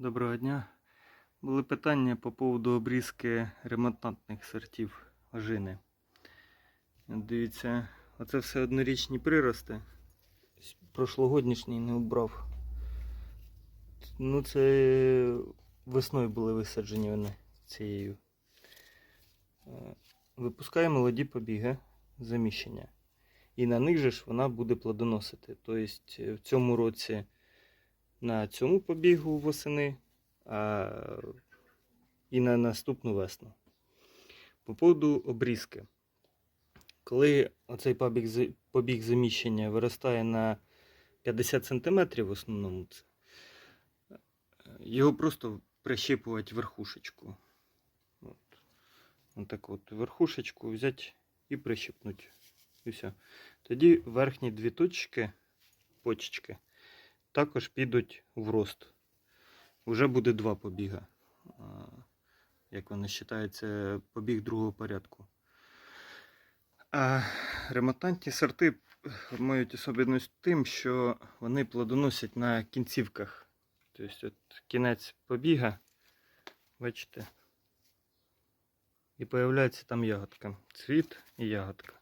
Доброго дня. Були питання по поводу обрізки ремонтантних сортів ожини. Дивіться, оце все однорічні прирости. Прошлогоднішній не убрав. Ну, це весною були висаджені вони цією. Е, Випускає молоді побіги заміщення. І на них же ж вона буде плодоносити. Тобто в цьому році на цьому побігу восени, а і на наступну весну. По поводу обрізки. Коли оцей побіг, побіг заміщення виростає на 50 см в основному, це, його просто прищіпувати верхушечку. От. От так от верхушечку взяти і прищипнути. І все. Тоді верхні дві точки, почечки, також підуть в рост. Уже буде два побіга. Як вони вважаються, побіг другого порядку. А ремонтантні сорти мають особливість тим, що вони плодоносять на кінцівках. Тобто от кінець побіга, бачите, і появляється там ягодка. Цвіт і ягодка.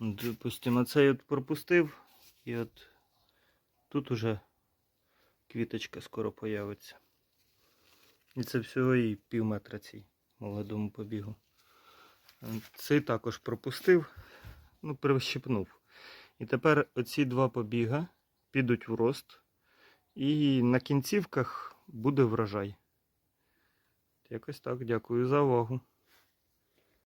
Допустимо, цей от пропустив, і от тут уже квіточка скоро появиться. І це всього і пів метра цій молодому побігу. Цей також пропустив, ну, прищипнув. І тепер оці два побіга підуть в рост, і на кінцівках буде врожай. Якось так, дякую за увагу.